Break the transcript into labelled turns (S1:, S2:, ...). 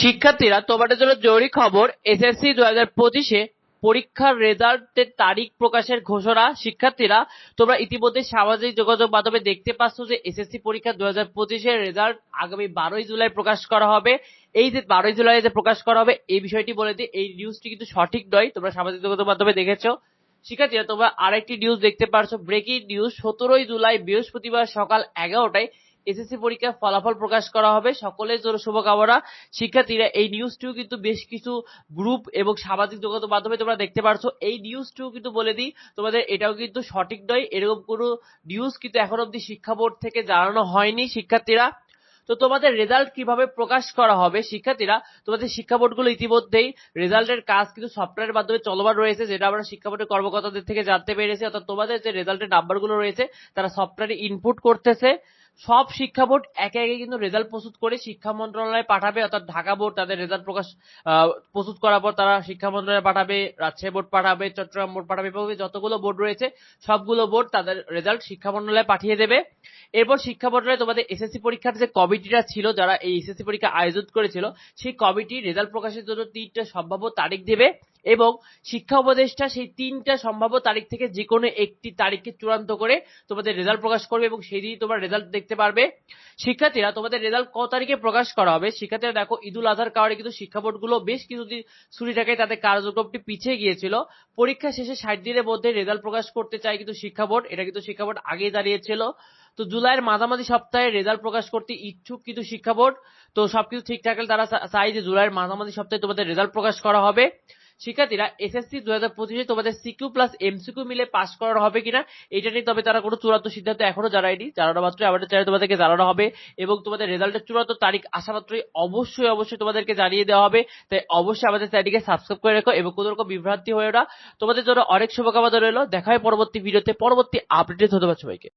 S1: শিক্ষার্থীরা তোমাদের জন্য জরুরি খবর এসএসসি দু হাজার পঁচিশে পরীক্ষার রেজাল্টের তারিখ প্রকাশের ঘোষণা। শিক্ষার্থীরা, তোমরা ইতিমধ্যে সামাজিক যোগাযোগ মাধ্যমে দেখতে পাচ্ছ যে এসএসসি পরীক্ষা দু হাজার পঁচিশের রেজাল্ট আগামী বারোই জুলাই প্রকাশ করা হবে। এই যে বারোই জুলাই যে প্রকাশ করা হবে, এই বিষয়টি বলে দিই, এই নিউজটি কিন্তু সঠিক নয়, তোমরা সামাজিক যোগাযোগ মাধ্যমে দেখেছ। শিক্ষার্থীরা, তোমরা আরেকটি নিউজ দেখতে পারছ ব্রেকিং নিউজ সতেরোই জুলাই বৃহস্পতিবার সকাল এগারোটায় এসএসসি পরীক্ষার ফলাফল প্রকাশ করা হবে। সকলের জন্য শুভকামনা। শিক্ষার্থীরা, এই নিউজটিও কিন্তু বেশ কিছু গ্রুপ এবং সামাজিক যোগাযোগ মাধ্যমে তোমরা দেখতে পারছ। এই নিউজটিও কিন্তু বলে দিই, তোমাদের এটাও কিন্তু সঠিক নয়। এরকম কোনো নিউজ কিন্তু এখন অব্দি শিক্ষা বোর্ড থেকে জানানো হয়নি শিক্ষার্থীরা। তো তোমাদের রেজাল্ট কীভাবে প্রকাশ করা হবে শিক্ষার্থীরা, তোমাদের শিক্ষা বোর্ডগুলো ইতিমধ্যেই রেজাল্টের কাজ কিন্তু সফটওয়্যারের মাধ্যমে চলমান রয়েছে, যেটা আমরা শিক্ষা বোর্ডের কর্মকর্তাদের থেকে জানতে পেরেছি। অর্থাৎ তোমাদের যে রেজাল্টের নাম্বারগুলো রয়েছে, তারা সফটওয়্যারে ইনপুট করতেছে। সব শিক্ষা বোর্ড একে একে কিন্তু রেজাল্ট প্রস্তুত করে শিক্ষা মন্ত্রণালয়ে পাঠাবে, অর্থাৎ ঢাকা বোর্ড তাদের রেজাল্ট প্রকাশ প্রস্তুত করার পর তারা শিক্ষা মন্ত্রণালয়ে পাঠাবে, রাজশাহী বোর্ড পাঠাবে, চট্টগ্রাম বোর্ড পাঠাবে যতগুলো বোর্ড রয়েছে, সবগুলো বোর্ড তাদের রেজাল্ট শিক্ষা মন্ত্রণালয়ে পাঠিয়ে দেবে। এরপর শিক্ষা মন্ত্রণালয় তোমাদের এসএসসি পরীক্ষার যে কমিটিটা ছিল, যারা এই এসএসসি পরীক্ষা আয়োজন করেছিল, সেই কমিটি রেজাল্ট প্রকাশের জন্য তিনটা সম্ভাব্য তারিখ দেবে। এবং শিক্ষা উপদেষ্টা সেই তিনটা সম্ভাব্য তারিখ থেকে যে কোনো একটি তারিখকে চূড়ান্ত করে তোমাদের রেজাল্ট প্রকাশ করবে এবং সেই দিনই তোমার রেজাল্ট দেখতে পারবে। শিক্ষার্থীরা, তোমাদের রেজাল্ট কত তারিখে প্রকাশ করা হবে? শিক্ষার্থীরা, দেখো, ঈদুল আজহার কারণে কিন্তু শিক্ষা বোর্ডগুলো বেশ কিছুদিন ছুটি থাকে তাদের কার্যক্রমটি পিছিয়ে গিয়েছিল। পরীক্ষা শেষে ষাট দিনের মধ্যে রেজাল্ট প্রকাশ করতে চায় কিন্তু শিক্ষা বোর্ড। এটা কিন্তু শিক্ষা বোর্ড আগেই দাঁড়িয়েছিল তো জুলাইয়ের মাঝামাঝি সপ্তাহে রেজাল্ট প্রকাশ করতে ইচ্ছুক কিন্তু শিক্ষা বোর্ড। তো সবকিছু ঠিক থাকলে তারা চাই যে জুলাইয়ের মাঝামাঝি সপ্তাহে তোমাদের রেজাল্ট প্রকাশ করা হবে। শিক্ষার্থীরা এসএসসি দু হাজার পঁচিশে তোমাদের সিকিউ প্লাস এমসিকিউ মিলে পাস করানো হবে কিনা, এটা নিয়ে তবে তারা কোনো চূড়ান্ত সিদ্ধান্ত এখনও জানায়নি। জানানো মাত্রই আমাদের চ্যানেল তোমাদেরকে জানানো হবে এবং তোমাদের রেজাল্টের চূড়ান্ত তারিখ আসা মাত্রই অবশ্যই অবশ্যই তোমাদেরকে জানিয়ে দেওয়া হবে। তাই অবশ্যই আমাদের চ্যানেলটিকে সাবস্ক্রাইব করে রেখো এবং কোনো রকম বিভ্রান্তি হয়ে না। তোমাদের জন্য অনেক শুভকামনা রইল। দেখা হয় পরবর্তী ভিডিওতে পরবর্তী আপডেট ধন্যবাদ সবাইকে।